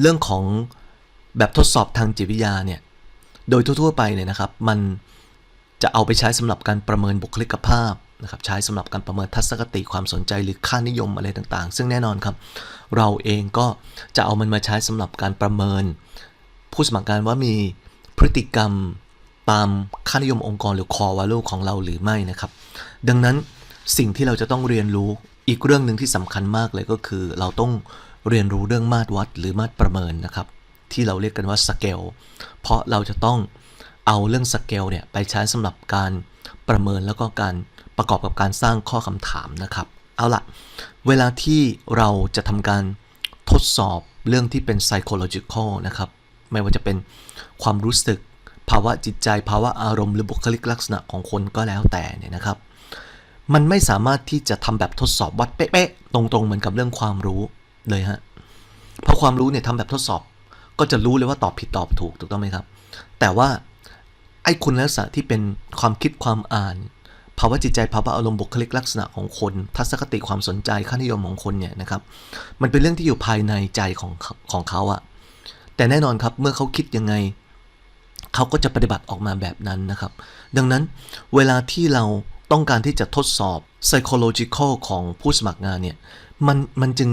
เรื่องของแบบทดสอบทางจิตวิทยาเนี่ย โดยทั่วๆไปเนี่ยนะครับ มันจะเอาไปใช้สำหรับการประเมินบุคลิกภาพนะครับ ใช้สำหรับการประเมินทัศนคติความสนใจหรือค่านิยมอะไรต่างๆ ซึ่งแน่นอนครับ เราเองก็จะเอามันมาใช้สำหรับการประเมิน ผู้สมัครงานว่ามีพฤติกรรมตามค่านิยมองค์กรหรือ core value ของเราหรือไม่นะครับ ดังนั้นสิ่งที่เราจะต้องเรียนรู้อีกเรื่องหนึ่งที่สำคัญมากเลยก็คือเราต้อง เรียนรู้เรื่องมาตรวัดหรือมาตรประเมินนะครับ ที่เราเรียกกันว่าสเกลเพราะเราจะต้องเอาเรื่องสเกลเนี่ยไปใช้สำหรับการประเมินแล้วก็การประกอบกับการสร้างข้อคำถามนะครับ เอาละเวลาที่เราจะทำการทดสอบเรื่องที่เป็น psychological นะครับ ไม่ว่าจะเป็นความรู้สึก ภาวะจิตใจ ภาวะอารมณ์หรือบุคลิกลักษณะของคนก็แล้วแต่เนี่ยนะครับ มันไม่สามารถที่จะทำแบบทดสอบวัดเป๊ะๆตรงๆ เหมือนกับเรื่องความรู้ เลยฮะ เพราะความรู้เนี่ยทำแบบทดสอบ ก็จะรู้เลยว่าตอบผิดตอบถูกถูกต้องไหมครับ แต่ว่าไอ้คุณลักษณะที่เป็นความคิดความอ่านภาวะจิตใจภาวะอารมณ์บุคลิกลักษณะของคน ทัศนคติความสนใจค่านิยมของคนเนี่ยนะครับ มันเป็นเรื่องที่อยู่ภายในใจของขาของเขาอะแต่แน่นอนครับเมื่อเขาคิดยังไง เขาก็จะปฏิบัติออกมาแบบนั้นนะครับ ดังนั้นเวลาที่เราต้องการที่จะทดสอบ psychological ของผู้สมัครงานเนี่ยมันมันจึง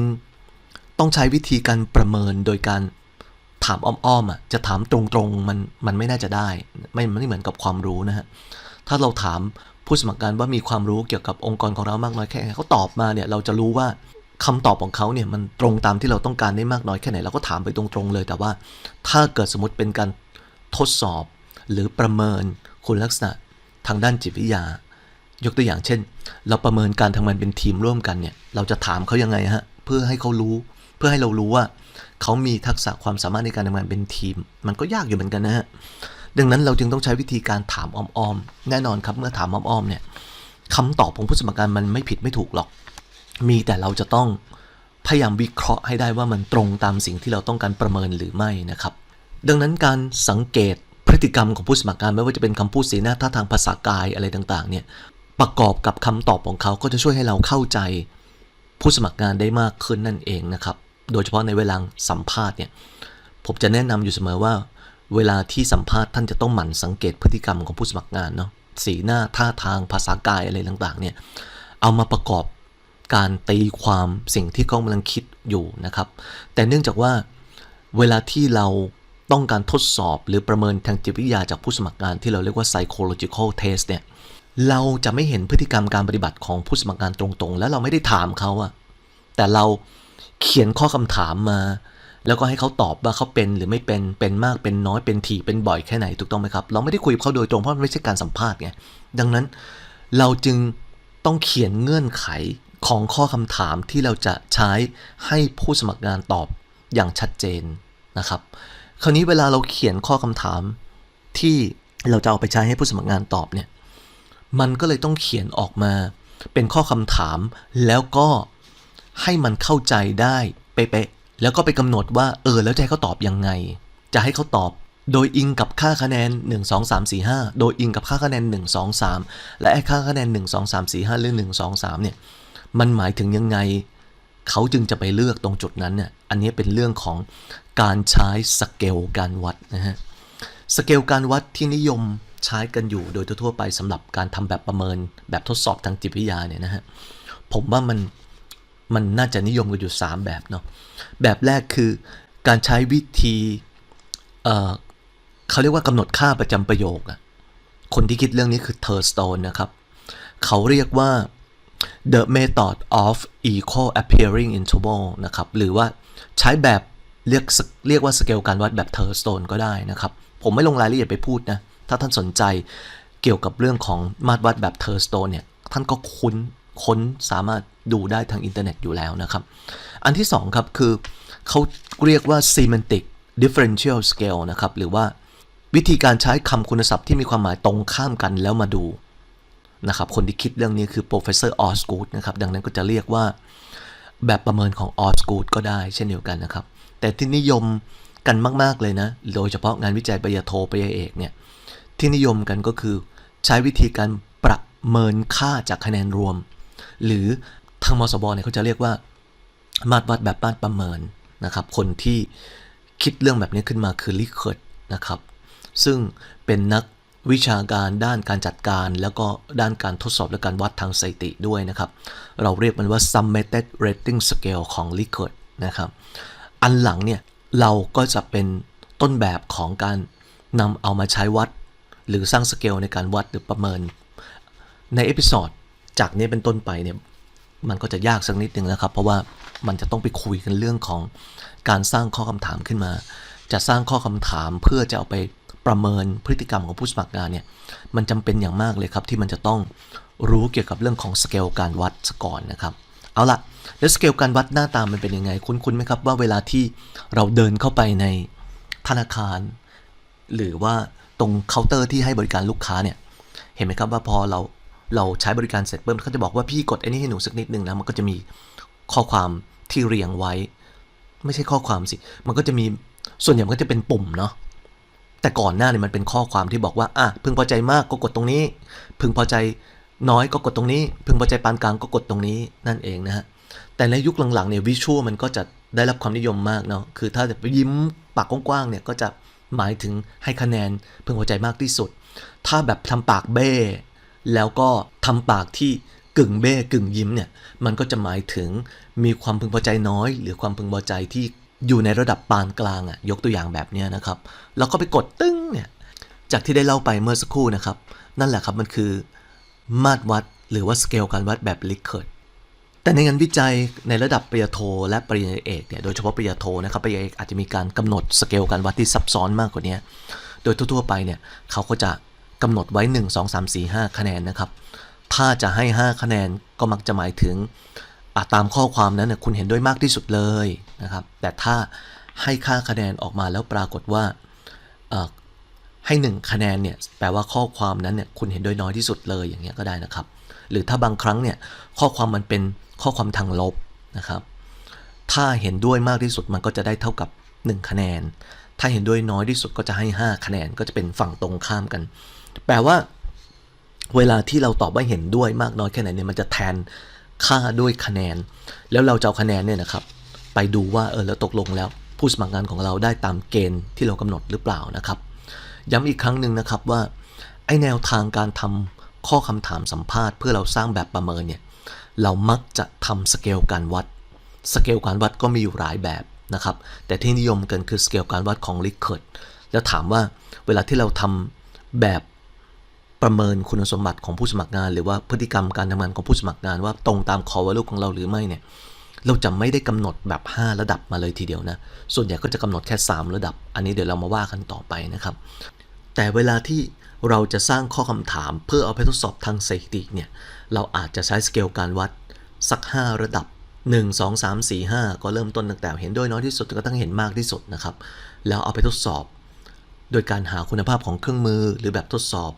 ต้องใช้วิธีการประเมินโดยการถามอ้อมๆอะจะถามตรงๆมันมันไม่น่าจะได้ไม่มันไม่เหมือนกับความรู้นะฮะถ้าเราถามผู้สมัครงานว่ามีความรู้เกี่ยวกับองค์กรของเรามากน้อยแค่ไหนเขาตอบมาเนี่ยเราจะรู้ว่าคำตอบของเขาเนี่ยมันตรงตามที่เราต้องการได้มากน้อยแค่ไหนเราก็ถามไปตรงๆเลย แต่ว่าถ้าเกิดสมมติเป็นการทดสอบหรือประเมินคุณลักษณะทางด้านจิตวิทยา ยกตัวอย่างเช่น เราประเมินการทำงานเป็นทีมร่วมกันเนี่ยเราจะถามเขายังไงฮะเพื่อให้เขารู้ พื่อให้เรารู้ว่าเขามีทักษะความสามารถในการทำงานเป็นทีม มันก็ยากอยู่เหมือนกันนะฮะดังนั้นเราจึงต้องใช้วิธีการถามอ้อมๆ แน่นอนครับเมื่อถามอ้อมๆเนี่ยคำตอบของผู้สมัครการมันไม่ผิดไม่ถูกหรอก มีแต่เราจะต้องพยายามวิเคราะห์ให้ได้ว่ามันตรงตามสิ่งที่เราต้องการประเมินหรือไม่นะครับ ดังนั้นการสังเกตพฤติกรรมของผู้สมัครงานไม่ว่าจะเป็นคำพูดสีหน้าท่าทางภาษากายอะไรต่างๆ เนี่ยประกอบกับคำตอบของเขาก็จะช่วยให้เราเข้าใจ ผู้สมัครงานได้มากขึ้นนั่นเองนะครับ โดยเฉพาะในเวลาสัมภาษณ์เนี่ยผมจะแนะนำอยู่เสมอว่า เวลาที่สัมภาษณ์ท่านจะต้องหมั่นสังเกตพฤติกรรมของผู้สมัครงานเนาะสีหน้าท่าทางภาษากายอะไรต่างๆเนี่ยเอามาประกอบการตีความสิ่งที่เขากำลังคิดอยู่นะครับ แต่เนื่องจากว่าเวลาที่เราต้องการทดสอบหรือประเมินทางจิตวิทยาจากผู้สมัครงานที่เราเรียกว่า psychological test เนี่ยเราจะไม่เห็นพฤติกรรมการปฏิบัติของผู้สมัครงานตรงๆ แล้วเราไม่ได้ถามเขาอะแต่เรา เขียนข้อคำถามมา แล้วก็ให้เขาตอบว่าเขาเป็นหรือไม่เป็นเป็นมากเป็นน้อยเป็นถี่เป็นบ่อยแค่ไหนถูกต้องไหมครับ เราไม่ได้คุยกับเขาโดยตรงเพราะมันไม่ใช่การสัมภาษณ์ไงดังนั้นเราจึงต้องเขียนเงื่อนไขของข้อคำถามที่เราจะใช้ให้ผู้สมัครงานตอบอย่างชัดเจนนะครับ คราวนี้เวลาเราเขียนข้อคำถามที่เราจะเอาไปใช้ให้ผู้สมัครงานตอบเนี่ย มันก็เลยต้องเขียนออกมาเป็นข้อคำถามแล้วก็ ให้มันเข้าใจได้เป๊ะๆแล้วก็ไปกำหนดว่าเออแล้วจะให้เขาตอบยังไง จะให้เขาตอบโดยอิงกับค่าคะแนน 1 2 3 4 5 โดยอิงกับค่าคะแนน 1 2 3 และไอ้ค่าคะแนน 1 2 3 4 5 หรือ 1 2 3 เนี่ยมันหมายถึงยังไง เขาจึงจะไปเลือกตรงจุดนั้นเนี่ยอันนี้เป็นเรื่องของการใช้สเกลการวัดนะฮะสเกลการวัดที่นิยมใช้กันอยู่โดยทั่วไปสำหรับการทำแบบประเมินแบบทดสอบทางจิตวิทยาเนี่ยนะฮะผมว่ามัน มันน่าจะนิยมกันอยู่ 3 แบบเนาะแบบแรกคือการใช้วิธีเเขาเรียกว่ากำหนดค่าประจำประโยคอะคนที่คิดเรื่องนี้คือเทอร์สโตนนะครับ เขาเรียกว่า the method of equal appearing interval นะครับ หรือว่าใช้แบบเรียกเรียกว่าสเกลการวัดแบบเทอร์สโตนก็ได้นะครับ ผมไม่ลงรายละเอียดไปพูดนะ ถ้าท่านสนใจเกี่ยวกับเรื่องของมาตรวัดแบบเทอร์สโตนเนี่ย ท่านก็คุ้น ค้นสามารถดูได้ทางอินเทอร์เน็ตอยู่แล้วนะครับ อันที่สองครับคือเขาเรียกว่า semantic differential scale นะครับ หรือว่าวิธีการใช้คำคุณศัพท์ที่มีความหมายตรงข้ามกันแล้วมาดูนะครับ คนที่คิดเรื่องนี้คือ professor Osgood นะครับ ดังนั้นก็จะเรียกว่าแบบประเมินของ Osgood ก็ได้เช่นเดียวกันนะครับ แต่ที่นิยมกันมาก ๆ เลยนะ โดยเฉพาะงานวิจัยปริญญาโทปริญญาเอกเนี่ย ที่นิยมกันก็คือใช้วิธีการประเมินค่าจากคะแนนรวม หรือทางมสบเนี่ยเขาจะเรียกว่ามาตรวัดแบบบ้านประเมินนะครับคนที่คิดเรื่องแบบนี้ขึ้นมาคือลิเคิร์ดนะครับซึ่งเป็นนักวิชาการด้านการจัดการ แล้วก็ด้านการทดสอบและการวัดทางสถิติด้วยนะครับ เราเรียกมันว่า Summated Rating Scale ของ l i c u i d นะครับ อันหลังเนี่ย เราก็จะเป็นต้นแบบของการนำเอามาใช้วัด หรือสร้างสเกลในการวัดหรือประเมิน ในเอพิ o d ด จากนี้เป็นต้นไปเนี่ยมันก็จะยากสักนิดนึงนะครับ เพราะว่ามันจะต้องไปคุยกันเรื่องของการสร้างข้อคำถามขึ้นมา จะสร้างข้อคำถามเพื่อจะเอาไปประเมินพฤติกรรมของผู้สมัครงานเนี่ยมันจำเป็นอย่างมากเลยครับที่มันจะต้องรู้เกี่ยวกับเรื่องของสเกลการวัดก่อนนะครับเอาละแล้วสเกลการวัดหน้าตามันเป็นยังไง คุ้นๆไหมครับว่าเวลาที่เราเดินเข้าไปในธนาคาร หรือว่าตรงเคาน์เตอร์ที่ให้บริการลูกค้าเนี่ยเห็นไหมครับว่าพอเรา เราใช้บริการเสร็จปุ๊บเขาจะบอกว่าพี่กดไอ้นี่ให้หนูสักนิดนึงนะมันก็จะมีข้อความที่เรียงไว้ ไม่ใช่ข้อความสิ มันก็จะมีส่วนใหญ่มันก็จะเป็นปุ่มเนาะแต่ก่อนหน้าเนี่ยมันเป็นข้อความที่บอกว่าอะพึงพอใจมากก็กดตรงนี้ พึงพอใจน้อยก็กดตรงนี้ พึงพอใจปานกลางก็กดตรงนี้นั่นเองนะฮะแต่ในยุคหลังๆเนี่ยวิชวลมันก็จะได้รับความนิยมมากเนาะคือถ้าจะไปยิ้มปากกว้างๆเนี่ยก็จะหมายถึงให้คะแนนพึงพอใจมากที่สุด ถ้าแบบทำปากเบ้ แล้วก็ทำปากที่กึ่งเบ้กึ่งยิ้มเนี่ยมันก็จะหมายถึงมีความพึงพอใจน้อย หรือความพึงพอใจที่อยู่ในระดับปานกลางอะ่ะยกตัวอย่างแบบเนี้ยนะครับ แล้วก็ไปกดตึ้งเนี่ยจากที่ได้เล่าไปเมื่อสักครู่นะครับ นั่นแหละครับมันคือมาตรวัดหรือว่าสเกลการวัดแบบลิเคิร์ดแต่ในงานวิจัยในระดับปริญญาโทและปริญญาเอกเนี่ยโดยเฉพาะปริญญาโทนะครับปริญญาเอกอาจจะมีการกำหนดสเกลการวัดที่ซับซ้อนมากกว่านี้โดยทั่วๆไปเนี่ยเขาก็จะ กำหนดไว้ 1 2 3 4 5 คะแนนนะครับ ถ้าจะให้ 5 คะแนนก็มักจะหมายถึงตามข้อความนั้นคุณเห็นด้วยมากที่สุดเลยนะครับ แต่ถ้าให้ค่าคะแนนออกมาแล้วปรากฏว่าให้ 1 คะแนนเนี่ยแปลว่าข้อความนั้นเนี่ยคุณเห็นด้วยน้อยที่สุดเลยอย่างเงี้ยก็ได้นะครับ หรือถ้าบางครั้งเนี่ยข้อความมันเป็นข้อความทางลบนะครับ ถ้าเห็นด้วยมากที่สุดมันก็จะได้เท่ากับ 1 คะแนน ถ้าเห็นด้วยน้อยที่สุดก็จะให้ 5 คะแนนก็จะเป็นฝั่งตรงข้ามกัน แปลว่า เวลาที่เราตอบว่าเห็นด้วยมากน้อยแค่ไหนเนี่ยมันจะแทนค่าด้วยคะแนน แล้วเราจะเอาคะแนนเนี่ยนะครับ ไปดูว่าเออแล้วตกลงแล้ว ผู้สมัครงานของเราได้ตามเกณฑ์ที่เรากำหนดหรือเปล่านะครับ ย้ำอีกครั้งหนึ่งนะครับว่าไอแนวทางการทำข้อคำถามสัมภาษณ์เพื่อเราสร้างแบบประเมินเนี่ยเรามักจะทำสเกลการวัดสเกลการวัดก็มีอยู่หลายแบบนะครับแต่ที่นิยมกันคือสเกลการวัดของ l i c u i d แล้วถามว่าเวลาที่เราทำแบบ ประเมินคุณสมบัติของผู้สมัครงาน หรือว่าพฤติกรรมการทำงานของผู้สมัครงาน ว่าตรงตาม core value ของเราหรือไม่เนี่ยเราจะไม่ได้กำหนดแบบ 5 ระดับมาเลยทีเดียวนะ ส่วนใหญ่ก็จะกำหนดแค่ 3 ระดับ อันนี้เดี๋ยวเรามาว่ากันต่อไปนะครับ แต่เวลาที่เราจะสร้างข้อคำถามเพื่อเอาไปทดสอบทางสถิติเนี่ย เราอาจจะใช้สเกลการวัดสัก 5 ระดับ 1 2 3 4 5 ก็เริ่มต้นตั้งแต่เห็นด้วยน้อยที่สุดก็ต้องเห็นมากที่สุดนะครับ แล้วเอาไปทดสอบ โดยการหาคุณภาพของเครื่องมือหรือแบบทดสอบ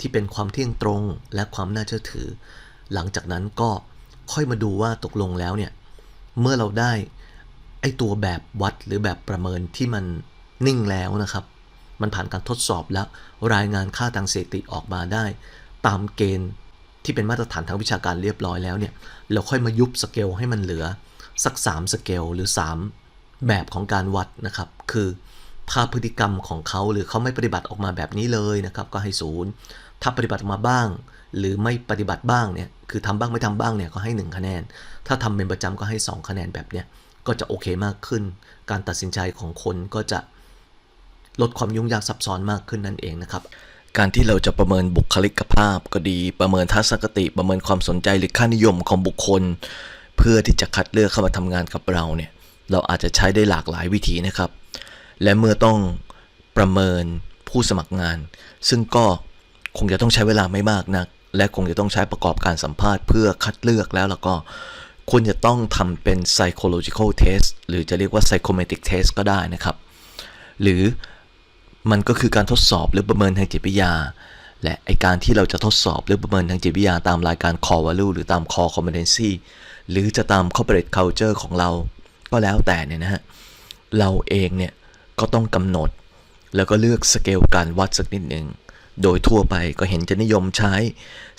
ที่เป็นความเที่ยงตรงและความน่าเชื่อถือ หลังจากนั้นก็ค่อยมาดูว่าตกลงแล้วเนี่ย เมื่อเราได้ไอตัวแบบวัดหรือแบบประเมินที่มันนิ่งแล้วนะครับ มันผ่านการทดสอบแล้วรายงานค่าทางสถิติออกมาได้ ตามเกณฑ์ที่เป็นมาตรฐานทางวิชาการเรียบร้อยแล้วเนี่ย เราค่อยมายุบสเกลให้มันเหลือ สัก 3 สเกลหรือ 3 แบบของการวัดนะครับ คือภาพฤติกรรมของเขาหรือเขาไม่ปฏิบัติออกมาแบบนี้เลยนะครับ ก็ให้ศูนย์ ถ้าปฏิบัติมาบ้าง หรือไม่ปฏิบัติบ้างเนี่ยคือทำบ้างไม่ทำบ้างเนี่ยก็ให้ 1 คะแนน ถ้าทำเป็นประจำก็ให้ 2 คะแนนแบบเนี้ยก็จะโอเคมากขึ้น การตัดสินใจของคนก็จะลดความยุ่งยากซับซ้อนมากขึ้นนั่นเองนะครับการที่เราจะประเมินบุคลิกภาพก็ดี ประเมินทัศนคติ ประเมินความสนใจหรือค่านิยมของบุคคล เพื่อที่จะคัดเลือกเข้ามาทำงานกับเราเนี่ยเราอาจจะใช้ได้หลากหลายวิธีนะครับ และเมื่อต้องประเมินผู้สมัครงาน ซึ่งก็ คงจะต้องใช้เวลาไม่มากนัก และคงจะต้องใช้ประกอบการสัมภาษณ์เพื่อคัดเลือกแล้วแล้วก็ควรจะต้องทำเป็น psychological test หรือจะเรียกว่า psychometric test ก็ได้นะครับ หรือมันก็คือการทดสอบหรือประเมินทางจิตวิทยา และไอการที่เราจะทดสอบหรือประเมินทางจิตวิทยาตามรายการ core value หรือตาม core competency หรือจะตาม corporate culture ของเรา ก็แล้วแต่เนี่ยนะฮะ เราเองเนี่ยก็ต้องกำหนด แล้วก็เลือกสเกลการวัดสักนิดหนึ่ง โดยทั่วไปก็เห็นจะนิยมใช้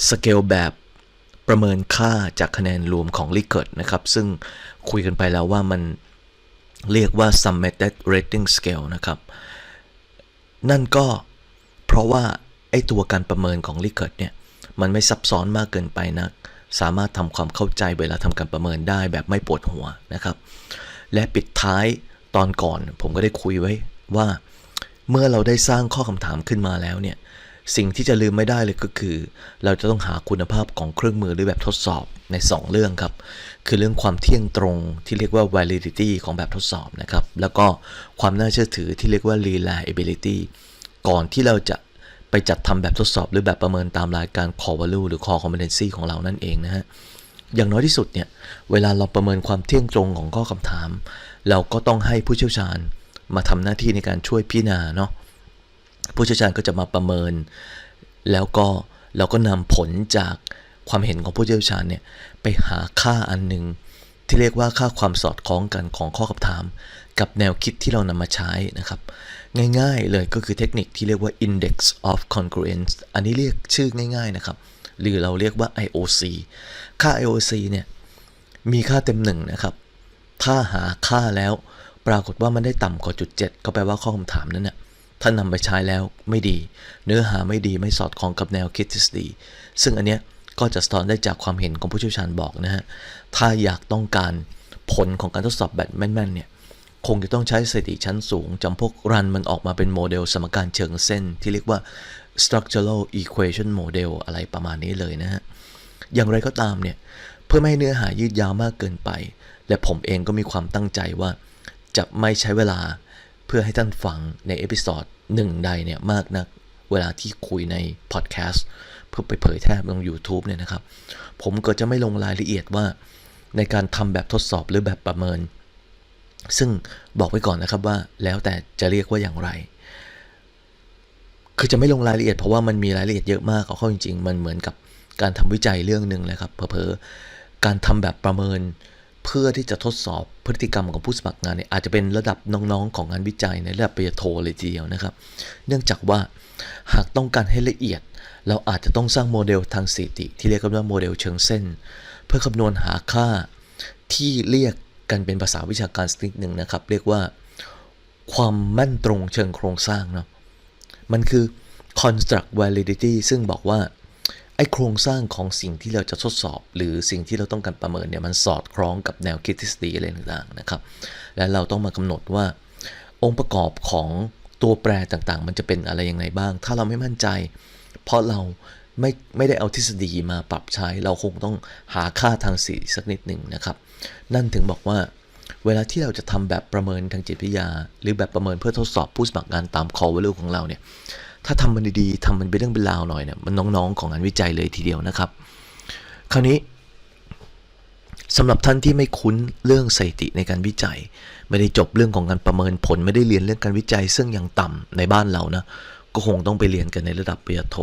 สเกลแบบประเมินค่าจากคะแนนรวมของ l i c u i d นะครับ ซึ่งคุยกันไปแล้วว่ามันเรียกว่า summated rating scale นะครับ นั่นก็เพราะว่าไอ้ตัวการประเมินของ Likert เนี่ยมันไม่ซับซ้อนมากเกินไปนัก สามารถทำความเข้าใจเวลาทำการประเมินได้แบบไม่ปวดหัวนะครับ และปิดท้ายตอนก่อนผมก็ได้คุยไว้ว่า เมื่อเราได้สร้างข้อคำถามขึ้นมาแล้วเนี่ยสิ่งที่จะลืมไม่ได้เลยก็คือ เราจะต้องหาคุณภาพของเครื่องมือหรือแบบทดสอบใน 2 เรื่องครับ คือเรื่องความเที่ยงตรงที่เรียกว่า validity ของแบบทดสอบนะครับ แล้วก็ความน่าเชื่อถือที่เรียกว่า reliability ก่อนที่เราจะไปจัดทำแบบทดสอบหรือแบบประเมินตามรายการ core value หรือ core competency ของเรานั่นเองนะฮะอย่างน้อยที่สุดเนี่ยเวลาเราประเมินความเที่ยงตรงของข้อคำถาม เราก็ต้องให้ผู้เชี่ยวชาญ มาทำหน้าที่ในการช่วยพิจารณาเนาะผู้เชี่ยวชาญก็จะมาประเมิน แล้วก็เราก็นำผลจากความเห็นของผู้เชี่ยวชาญเนี่ยไปหาค่าอันหนึ่งที่เรียกว่าค่าความสอดคล้องกันของข้อคำถาม กับแนวคิดที่เรานำมาใช้นะครับ ง่ายๆเลยก็คือเทคนิคที่เรียกว่า index of congruence อันนี้เรียกชื่อง่ายๆนะครับ หรือเราเรียกว่า IOC ค่า IOC เนี่ยมีค่าเต็มหนึ่งนะครับ ถ้าหาค่าแล้ว ปรากฏว่ามันได้ต่ำกว่าจุด7ก็แปลว่าข้อคำถามนั้นเนี่ยถ้านำไปใช้แล้วไม่ดี เนื้อหาไม่ดีไม่สอดคล้องกับแนวคิดทฤษฎีซึ่งอันเนี้ยก็จะสะท้อนได้จากความเห็นของผู้เชี่ยวชาญบอกนะฮะถ้าอยากต้องการผลของการทดสอบแบบแม่นๆเนี่ยคงจะต้องใช้สถิติชั้นสูงจำพวกรันมันออกมาเป็นโมเดลสมการเชิงเส้น ที่เรียกว่า structural equation model อะไรประมาณนี้เลยนะฮะ อย่างไรก็ตามเนี่ย เพื่อไม่ให้เนื้อหายืดยาวมากเกินไป และผมเองก็มีความตั้งใจว่า จะไม่ใช้เวลาเพื่อให้ท่านฟังในเอพิซอดหนึ่งใดเนี่ยมากนักเวลาที่คุยในพอดแคสต์เพื่อไปเผยแพร่ลง YouTube เนี่ยนะครับ ผมก็จะไม่ลงรายละเอียดว่าในการทำแบบทดสอบหรือแบบประเมิน ซึ่งบอกไว้ก่อนนะครับว่าแล้วแต่จะเรียกว่าอย่างไร คือจะไม่ลงรายละเอียดเพราะว่ามันมีรายละเอียดเยอะมากเอาเข้าจริง ๆ มันเหมือนกับการทำวิจัยเรื่องหนึ่งเลยครับเพอๆการทำแบบประเมิน เพื่อที่จะทดสอบพฤติกรรมของผู้สมัครงานเนี่ยอาจจะเป็นระดับน้องๆของงานวิจัยในระดับปริญญาโทเลยทีเดียวนะครับ เนื่องจากว่าหากต้องการให้ละเอียด เราอาจจะต้องสร้างโมเดลทางสถิติ ที่เรียกกันว่าโมเดลเชิงเส้น เพื่อคำนวณหาค่าที่เรียกกันเป็นภาษาวิชาการสักนิดหนึ่งนะครับ เรียกว่าความแม่นตรงเชิงโครงสร้างเนาะมันคือ construct validity ซึ่งบอกว่า อ้โครงสร้างของสิ่งที่เราจะทดสอบ หรือสิ่งที่เราต้องการประเมินเนี่ยมันสอดคล้องกับแนวคิดทฤษฎีอะไรต่างๆนะครับ และเราต้องมากำหนดว่า องค์ประกอบของตัวแปรต่างๆ มันจะเป็นอะไรยังไงบ้าง ถ้าเราไม่มั่นใจ เพราะเราไม่ไม่ได้เอาทฤษฎีมาปรับใช้ เราคงต้องหาค่าทางสีสักนิดหนึ่งนะครับ นั่นถึงบอกว่า เวลาที่เราจะทำแบบประเมินทางจิตวิทยา หรือแบบประเมินเพื่อทดสอบผู้สมัครงานตาม core value ของเราเนี่ย ถ้าทำมันดีๆทำมันเป็นเรื่องเป็นราวหน่อยเนี่ยมันน้องๆของงานวิจัยเลยทีเดียวนะครับ คราวนี้สำหรับท่านที่ไม่คุ้นเรื่องสถิติในการวิจัย ไม่ได้จบเรื่องของการประเมินผลไม่ได้เรียนเรื่องการวิจัย ซึ่งยังต่ำในบ้านเรานะก็คงต้องไปเรียนกันในระดับปริญญาโท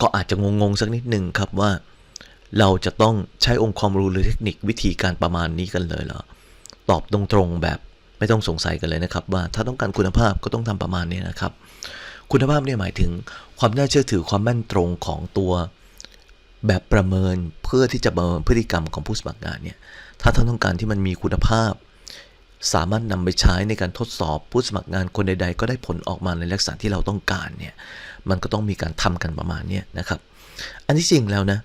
ก็อาจจะงงๆสักนิดหนึ่งครับว่า เราจะต้องใช้องค์ความรู้หรือเทคนิควิธีการประมาณนี้กันเลยเหรอตอบตรงๆแบบไม่ต้องสงสัยกันเลยนะครับ ว่าถ้าต้องการคุณภาพก็ต้องทำประมาณนี้นะครับ คุณภาพเนี่ยหมายถึงความน่าเชื่อถือความแม่นตรงของตัวแบบประเมินเพื่อที่จะประเมินพฤติกรรมของผู้สมัครงานเนี่ย ถ้าท่านต้องการที่มันมีคุณภาพ สามารถนำไปใช้ในการทดสอบผู้สมัครงานคนใด ๆ ก็ได้ผลออกมาในลักษณะที่เราต้องการเนี่ย มันก็ต้องมีการทำกันประมาณนี้นะครับ อันที่จริงแล้วนะ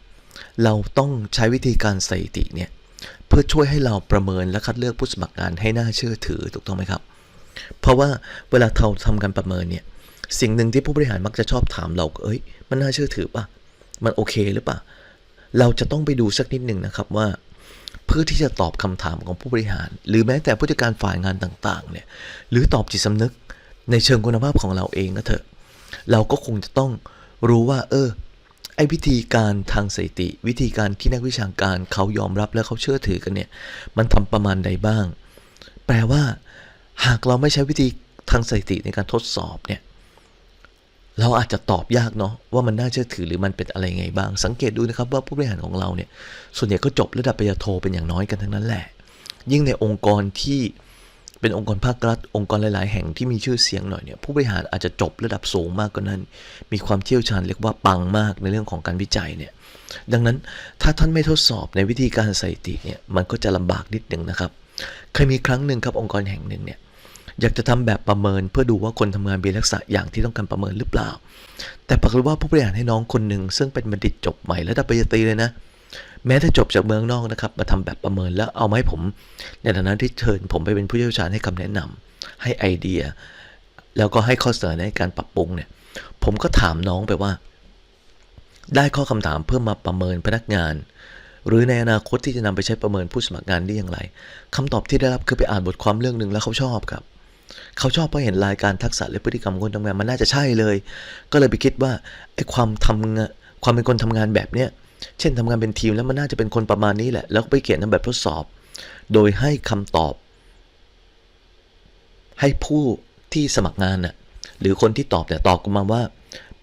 เราต้องใช้วิธีการสถิติเนี่ยเพื่อช่วยให้เราประเมินและคัดเลือกผู้สมัครงานให้น่าเชื่อถือถูกต้องไหมครับ เพราะว่าเวลาเราทำการประเมินเนี่ย สิ่งหนึ่งที่ผู้บริหารมักจะชอบถามเราเอ้ย มันน่าเชื่อถือป่ะ มันโอเคหรือเปล่าเราจะต้องไปดูสักนิดหนึ่งนะครับว่า เพื่อที่จะตอบคำถามของผู้บริหาร หรือแม้แต่ผู้จัดการฝ่ายงานต่างๆเนี่ย หรือตอบจิตสำนึกในเชิงคุณภาพของเราเองก็เถอะ เราก็คงจะต้องรู้ว่า เออ ไอ้วิธีการทางสถิติ วิธีการที่นักวิชาการเขายอมรับและเขาเชื่อถือกันเนี่ย มันทำประมาณใดบ้าง แปลว่า หากเราไม่ใช้วิธีทางสถิติในการทดสอบเนี่ย เราอาจจะตอบยากเนาะว่ามันน่าเชื่อถือหรือมันเป็นอะไรไงบ้าง สังเกตดูนะครับว่าผู้บริหารของเราเนี่ยส่วนใหญ่ก็จบระดับปริญญาโทเป็นอย่างน้อยกันทั้งนั้นแหละ ยิ่งในองค์กรที่เป็นองค์กรภาครัฐ องค์กรหลาย ๆ แห่งที่มีชื่อเสียงหน่อยเนี่ยผู้บริหารอาจจะจบระดับสูงมากกว่านั้น มีความเชี่ยวชาญเรียกว่าปังมากในเรื่องของการวิจัยเนี่ยดังนั้นถ้าท่านไม่ทดสอบในวิธีการสถิติเนี่ยมันก็จะลำบากนิดหนึ่งนะครับเคยมีครั้งหนึ่งครับองค์กรแห่งหนึ่งเนี่ย อยากจะทำแบบประเมินเพื่อดูว่าคนทำงานมีลักษณะอย่างที่ต้องการประเมินหรือเปล่า แต่ปรากฏว่าผู้บริหารให้น้องคนหนึ่งซึ่งเป็นบัณฑิตจบใหม่ระดับปริญญาตรีเลยนะแม้ถ้าจบจากเมืองนอกนะครับมาทำแบบประเมินแล้วเอามาให้ผม ในฐานะที่เชิญผมไปเป็นผู้เชี่ยวชาญให้คำแนะนำให้ไอเดีย แล้วก็ให้ข้อเสนอในการปรับปรุงเนี่ยผมก็ถามน้องไปว่า ได้ข้อคำถามเพื่อมาประเมินพนักงาน หรือในอนาคตที่จะนำไปใช้ประเมินผู้สมัครงานได้อย่างไรคำตอบที่ได้รับคือไปอ่านบทความเรื่องหนึ่งแล้วเขาชอบครับ เขาชอบเพราะเห็นรายการทักษะและพฤติกรรมคนทำงานมันน่าจะใช่เลย ก็เลยไปคิดว่าไอ้ความทำงานความเป็นคนทำงานแบบเนี้ยเช่นทำงานเป็นทีมแล้วมันน่าจะเป็นคนประมาณนี้แหละ แล้วไปเขียนทำแบบทดสอบ โดยให้คำตอบ ให้ผู้ที่สมัครงานน่ะหรือคนที่ตอบเนี่ยตอบกลับมาว่า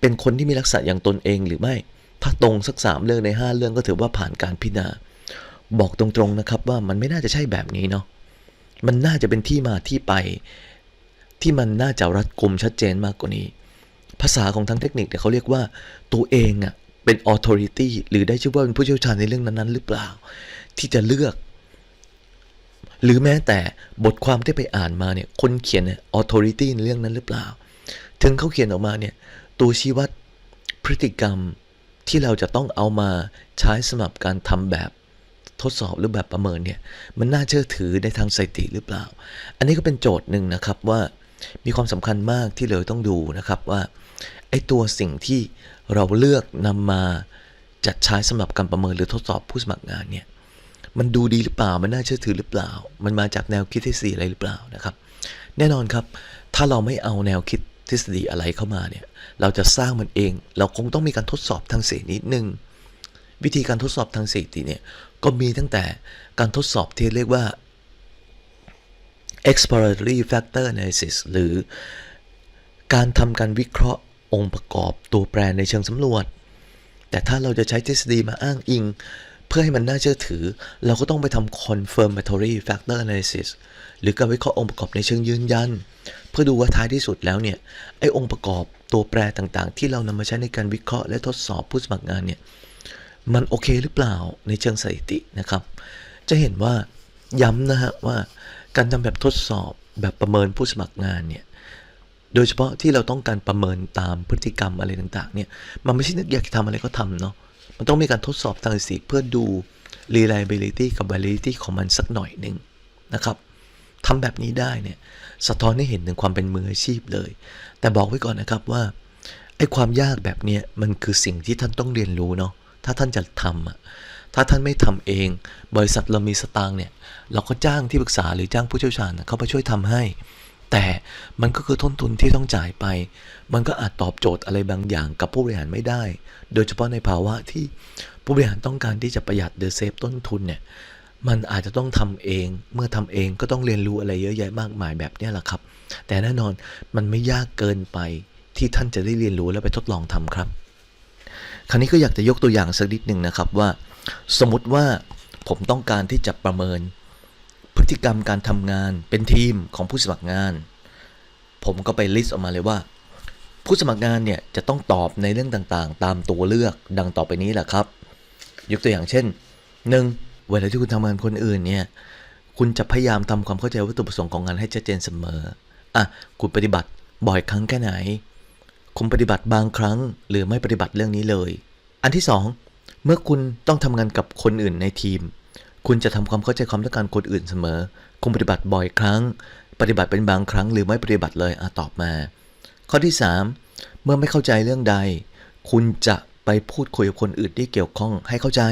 เป็นคนที่มีลักษณะอย่างตนเองหรือไม่ ถ้าตรงสักสามเรื่องในห้าเรื่องก็ถือว่าผ่านการพิจารณาบอกตรงๆนะครับว่ามันไม่น่าจะใช่แบบนี้เนาะมันน่าจะเป็นที่มาที่ไป ที่มันน่าจะรัดกุมชัดเจนมากกว่านี้ ภาษาของทางเทคนิคเนี่ยเขาเรียกว่าตัวเองอะ่ะเป็น authority หรือได้ชื่อว่าเป็นผู้เชี่ยวชาญในเรื่องนั้นๆ หรือเปล่า ที่จะเลือก หรือแม้แต่บทความที่ไปอ่านมาเนี่ยคนเขียนเนี่ย authority ในเรื่องนั้นหรือเปล่า ถึงเขาเขียนออกมาเนี่ยตัวชี้วัดพฤติกรรมที่เราจะต้องเอามาใช้สำหรับการทำแบบทดสอบหรือแบบประเมินเนี่ยมันน่าเชื่อถือในทางสถิติหรือเปล่า อันนี้ก็เป็นโจทย์หนึ่งนะครับว่า มีความสำคัญมากที่เราต้องดูนะครับว่าไอ้ตัวสิ่งที่เราเลือกนำมาจัดใช้สำหรับการประเมินหรือทดสอบผู้สมัครงานเนี่ยมันดูดีหรือเปล่ามันน่าเชื่อถือหรือเปล่า มันมาจากแนวคิดทฤษฎีอะไรหรือเปล่านะครับ แน่นอนครับ ถ้าเราไม่เอาแนวคิดทฤษฎีอะไรเข้ามาเนี่ยเราจะสร้างมันเอง เราคงต้องมีการทดสอบทางเสียนิดนึงวิธีการทดสอบทางสถิติเนี่ยก็มีตั้งแต่การทดสอบที่เรียกว่า exploratory factor analysis หรือการทำการวิเคราะห์องค์ประกอบตัวแปรในเชิงสำรวจ แต่ถ้าเราจะใช้ทฤษฎีมาอ้างอิง เพื่อให้มันน่าเชื่อถือ เราก็ต้องไปทำ confirmatory factor analysis หรือการวิเคราะห์องค์ประกอบในเชิงยืนยัน เพื่อดูว่าท้ายที่สุดแล้วเนี่ยไอ้องค์ประกอบตัวแปรต่างๆ ที่เรานำมาใช้ในการวิเคราะห์และทดสอบผู้สมัครงานเนี่ยมันโอเคหรือเปล่าในเชิงสถิตินะครับ จะเห็นว่าย้ำนะฮะว่า การทำแบบทดสอบแบบประเมินผู้สมัครงานเนี่ยโดยเฉพาะที่เราต้องการประเมินตามพฤติกรรมอะไรต่างๆเนี่ยมันไม่ใช่นึกอยากจะทำอะไรก็ทำเนาะมันต้องมีการทดสอบทางสถิติเพื่อดู reliability กับ validity ของมันสักหน่อยหนึ่งนะครับทำแบบนี้ได้เนี่ยสะท้อนให้เห็นถึงความเป็นมืออาชีพเลย แต่บอกไว้ก่อนนะครับว่าไอ้ความยากแบบเนี้ยมันคือสิ่งที่ท่านต้องเรียนรู้เนาะถ้าท่านจะทำอะ ถ้าท่านไม่ทำเอง บริษัทเรามีสตางค์เนี่ย เราก็จ้างที่ปรึกษาหรือจ้างผู้เชี่ยวชาญน่ะเขามาช่วยทำให้ แต่มันก็คือต้นทุนที่ต้องจ่ายไป มันก็อาจตอบโจทย์อะไรบางอย่างกับผู้บริหารไม่ได้ โดยเฉพาะในภาวะที่ผู้บริหารต้องการที่จะประหยัดหรือเซฟต้นทุนเนี่ยมันอาจจะต้องทำเอง เมื่อทำเองก็ต้องเรียนรู้อะไรเยอะแยะมากมายแบบนี้แหละครับ แต่แน่นอนมันไม่ยากเกินไปที่ท่านจะได้เรียนรู้และไปทดลองทำครับ คราวนี้ก็อยากจะยกตัวอย่างสักนิดหนึ่งนะครับว่า สมมติว่าผมต้องการที่จะประเมิน พฤติกรรมการทำงานเป็นทีมของผู้สมัครงาน ผมก็ไปลิสต์ออกมาเลยว่า ผู้สมัครงานเนี่ยจะต้องตอบในเรื่องต่างๆ ตามตัวเลือกดังต่อไปนี้แหละครับ ยกตัวอย่างเช่น 1. เวลาที่คุณทำงานคนอื่นเนี่ยคุณจะพยายามทำความเข้าใจวัตถุประสงค์ของงานให้ชัดเจนเสมออะคุณปฏิบัติบ่อยครั้งแค่ไหน คุณปฏิบัติบางครั้ง หรือไม่ปฏิบัติเรื่องนี้เลย อันที่ 2 เมื่อคุณต้องทำงานกับคนอื่นในทีม คุณจะทำความเข้าใจความต้องการคนอื่นเสมอ คุณปฏิบัติบ่อยครั้ง ปฏิบัติเป็นบางครั้งหรือไม่ปฏิบัติเลยอตอบมา ข้อที่ 3 เมื่อไม่เข้าใจเรื่องใด คุณจะไปพูดคุยกับคนอื่นที่เกี่ยวข้องให้เข้าใจ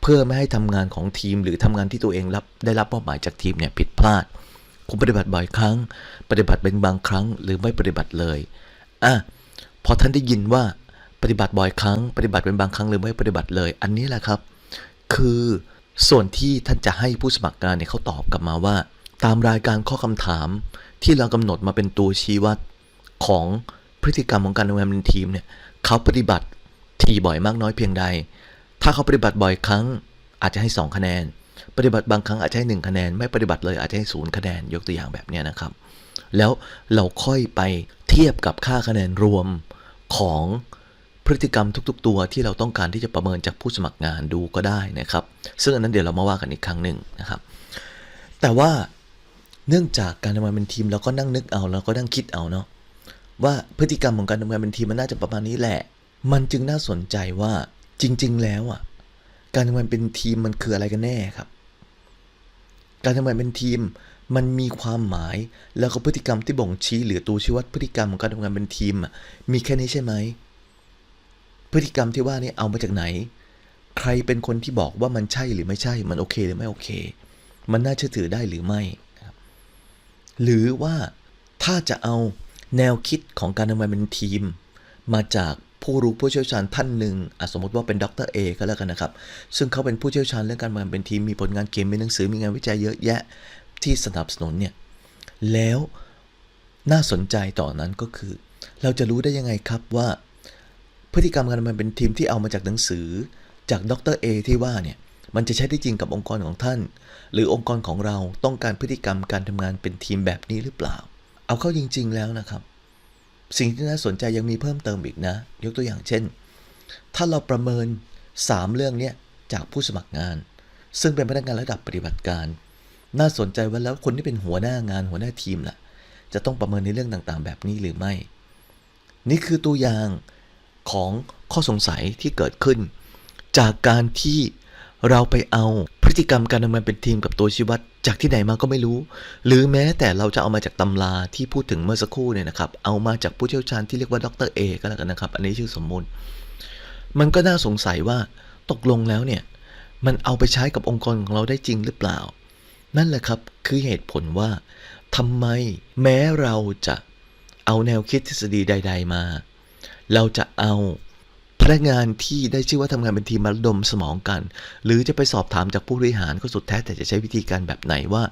เพื่อไม่ให้ทำงานของทีม หรือทำงานที่ตัวเองรับได้รับมอบหมายจากทีมเนี่ยผิดพลาด คุณปฏิบัติบ่อยครั้ง ปฏิบัติเป็นบางครั้ง หรือไม่ปฏิบัติเลยอะพอท่านได้ยินว่า ปฏิบัติบ่อยครั้ง ปฏิบัติเป็นบางครั้งหรือไม่ปฏิบัติเลย อันนี้แหละครับ คือส่วนที่ท่านจะให้ผู้สมัครงานเนี่ยเขาตอบกลับมาว่า ตามรายการข้อคำถามที่เรากำหนดมาเป็นตัวชี้วัดของพฤติกรรมของการทำงานเป็นทีมเนี่ยเขาปฏิบัติทีบ่อยมากน้อยเพียงใด ถ้าเขาปฏิบัติบ่อยครั้งอาจจะให้ 2 คะแนน ปฏิบัติบางครั้งอาจจะให้ 1 คะแนน ไม่ปฏิบัติเลยอาจจะให้ศูนย์คะแนนยกตัวอย่างแบบนี้นะครับ แล้วเราค่อยไปเทียบกับค่าคะแนนรวมของ พฤติกรรมทุก ๆ ตัวที่เราต้องการที่จะประเมินจากผู้สมัครงานดูก็ได้นะครับ ซึ่งอันนั้นเดี๋ยวเรามาว่ากันอีกครั้งหนึ่งนะครับ แต่ว่าเนื่องจากการทำงานเป็นทีมเราก็นั่งนึกเอาแล้วก็นั่งคิดเอาเนาะว่าพฤติกรรมของการทำงานเป็นทีมมันน่าจะประมาณนี้แหละ มันจึงน่าสนใจว่าจริง ๆ แล้วอะการทำงานเป็นทีมมันคืออะไรกันแน่ครับ การทำงานเป็นทีมมันมีความหมายแล้วก็พฤติกรรมที่บ่งชี้หรือตัวชี้วัดพฤติกรรมของการทำงานเป็นทีมมีแค่นี้ใช่ไหม พฤติกรรมที่ว่านี่เอามาจากไหน ใครเป็นคนที่บอกว่ามันใช่หรือไม่ใช่ มันโอเคหรือไม่โอเค มันน่าเชื่อถือได้หรือไม่หรือว่าถ้าจะเอาแนวคิดของการทำงานเป็นทีม มาจากผู้รู้ผู้เชี่ยวชาญท่านหนึ่งสมมติว่าเป็นดรเอก็แล้วกันนะครับ ซึ่งเขาเป็นผู้เชี่ยวชาญเรื่องการทำงานเป็นทีม มีผลงานเขียนมีหนังสือมีงานวิจัยเยอะแยะที่สนับสนุนเนี่ย แล้วน่าสนใจต่อนั้นก็คือ เราจะรู้ได้ยังไงครับว่า พฤติกรรมการทำงานเป็นทีมที่เอามาจากหนังสือจากดรเอที่ว่าเนี่ยมันจะใช้ได้จริงกับองค์กรของท่าน หรือองค์กรของเราต้องการพฤติกรรมการทำงานเป็นทีมแบบนี้หรือเปล่า เอาเข้าจริง ๆ แล้วนะครับ สิ่งที่น่าสนใจยังมีเพิ่มเติมอีกนะ ยกตัวอย่างเช่น ถ้าเราประเมิน 3 เรื่องเนี้ยจากผู้สมัครงาน ซึ่งเป็นพนักงานระดับปฏิบัติการ น่าสนใจว่าแล้วคนที่เป็นหัวหน้างานหัวหน้าทีมล่ะ จะต้องประเมินในเรื่องต่างๆ แบบนี้หรือไม่ นี่คือตัวอย่าง ของข้อสงสัยที่เกิดขึ้น จากการที่เราไปเอาพฤติกรรมการทำงานเป็นทีมกับตัวชี้วัดจากที่ไหนมาก็ไม่รู้ หรือแม้แต่เราจะเอามาจากตำราที่พูดถึงเมื่อสักครู่เนี่ยนะครับ เอามาจากผู้เชี่ยวชาญที่เรียกว่าดรเอก็แล้วกันนะครับ อันนี้ชื่อสมมุติมันก็น่าสงสัยว่าตกลงแล้วเนี่ย มันเอาไปใช้กับองค์กรของเราได้จริงหรือเปล่า นั่นแหละครับคือเหตุผลว่าทำไมแม้เราจะเอาแนวคิดทฤษฎีใด ๆ มา เราจะเอาพนักงานที่ได้ชื่อว่าทำงานเป็นทีมมาดมสมองกัน หรือจะไปสอบถามจากผู้บริหารก็สุดแท้แต่จะใช้วิธีการแบบไหนว่า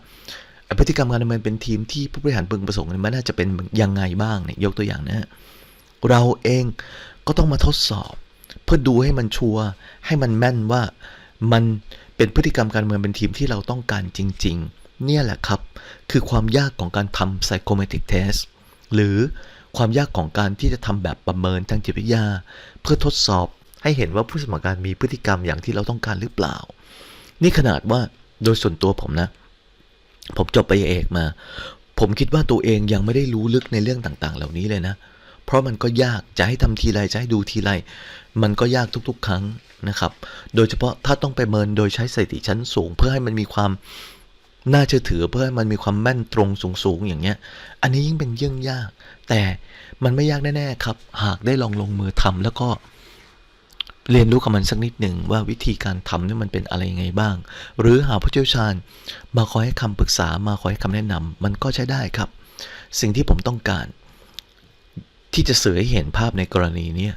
พฤติกรรมการทำงานเป็นทีมที่ผู้บริหารพึงประสงค์มันน่าจะเป็นยังไงบ้างเนี่ยยกตัวอย่างนะฮะเราเองก็ต้องมาทดสอบ เพื่อดูให้มันชัวร์ให้มันแม่นว่ามันเป็นพฤติกรรมการเมืองเป็นทีมที่เราต้องการจริง ๆ เนี่ยแหละครับ คือความยากของการทำ psychometric test หรือ ความยากของการที่จะทำแบบประเมินทางจิตวิทยา เพื่อทดสอบให้เห็นว่าผู้สมัครงานมีพฤติกรรมอย่างที่เราต้องการหรือเปล่า นี่ขนาดว่าโดยส่วนตัวผมนะ ผมจบไปเอกมา ผมคิดว่าตัวเองยังไม่ได้รู้ลึกในเรื่องต่างๆ เหล่านี้เลยนะ เพราะมันก็ยากจะให้ทำทีไรจะให้ดูทีไรมันก็ยากทุกๆ ครั้งนะครับ โดยเฉพาะถ้าต้องไปเมินโดยใช้สถิติชั้นสูง เพื่อให้มันมีความ น่าเชื่อถือเพื่อให้มันมีความแม่นตรงสูงๆอย่างเงี้ย อันนี้ยิ่งเป็นเรื่องยาก แต่มันไม่ยากแน่ๆครับ หากได้ลองลงมือทำแล้วก็เรียนรู้กับมันสักนิดหนึ่งว่าวิธีการทำนี่มันเป็นอะไรยังไงบ้าง หรือหาผู้เชี่ยวชาญ มาคอยให้คำปรึกษามาคอยให้คำแนะนำมันก็ใช้ได้ครับ สิ่งที่ผมต้องการ ที่จะสื่อให้เห็นภาพในกรณีนี้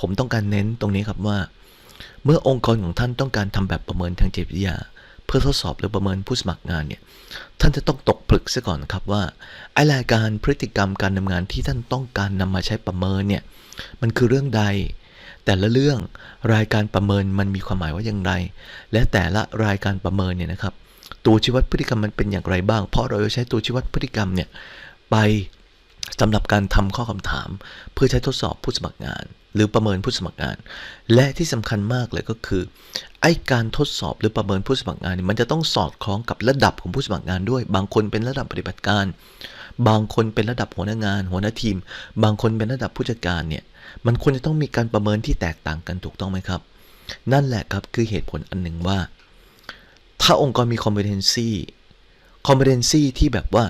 ผมต้องการเน้นตรงนี้ครับว่า เมื่อองค์กรของท่านต้องการทำแบบประเมินทางจิตวิทยา เพื่อทดสอบหรือประเมินผู้สมัครงานเนี่ยท่านจะต้องตกผลึกซะก่อนครับว่าไอรายการพฤติกรรมการทำงานที่ท่านต้องการนำมาใช้ประเมินเนี่ยมันคือเรื่องใด แต่ละเรื่องรายการประเมินมันมีความหมายว่าอย่างไร และแต่ละรายการประเมินเนี่ยนะครับตัวชี้วัดพฤติกรรมมันเป็นอย่างไรบ้าง เพราะเราจะใช้ตัวชี้วัดพฤติกรรมเนี่ยไป สำหรับการทำข้อคำถาม เพื่อใช้ทดสอบผู้สมัครงาน หรือประเมินผู้สมัครงาน และที่สำคัญมากเลยก็คือไอการทดสอบหรือประเมินผู้สมัครงานมันจะต้องสอดคล้องกับระดับของผู้สมัครงานด้วย บางคนเป็นระดับปฏิบัติการ บางคนเป็นระดับหัวหน้างาน หัวหน้าทีม บางคนเป็นระดับผู้จัดการเนี่ยมันควรจะต้องมีการประเมินที่แตกต่างกันถูกต้องไหมครับ นั่นแหละครับคือเหตุผลอันหนึ่งว่า ถ้าองค์กรมี competency competency ที่แบบว่า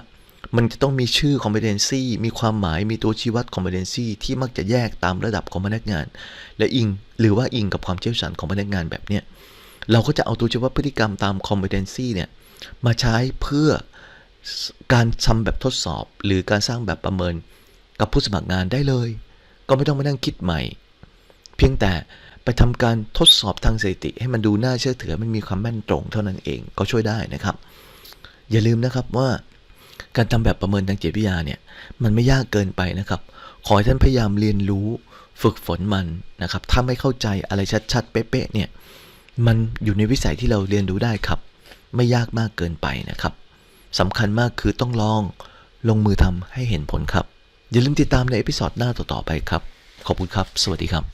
มันจะต้องมีชื่อ competency มีความหมายมีตัวชี้วัด competency ที่มักจะแยกตามระดับของพนักงาน และอิงหรือว่าอิงกับความเชี่ยวชาญของพนักงานแบบเนี้ยเราก็จะเอาตัวชี้วัดพฤติกรรมตาม competency เนี่ยมาใช้เพื่อการทำแบบทดสอบ หรือการสร้างแบบประเมินกับผู้สมัครงานได้เลย ก็ไม่ต้องมานั่งคิดใหม่ เพียงแต่ไปทำการทดสอบทางสถิติ ให้มันดูน่าเชื่อถือมันมีความแม่นตรงเท่านั้นเองก็ช่วยได้นะครับ อย่าลืมนะครับว่า การทำแบบประเมินทางจิตวิทยาเนี่ยมันไม่ยากเกินไปนะครับ ขอให้ท่านพยายามเรียนรู้ฝึกฝนมันนะครับ ถ้าไม่เข้าใจอะไรชัดๆ เป๊ะๆเนี่ยมันอยู่ในวิสัยที่เราเรียนรู้ได้ครับ ไม่ยากมากเกินไปนะครับสำคัญมากคือต้องลองลงมือทำให้เห็นผลครับ อย่าลืมติดตามในเอพิซอดหน้าต่อๆไปครับ ขอบคุณครับ สวัสดีครับ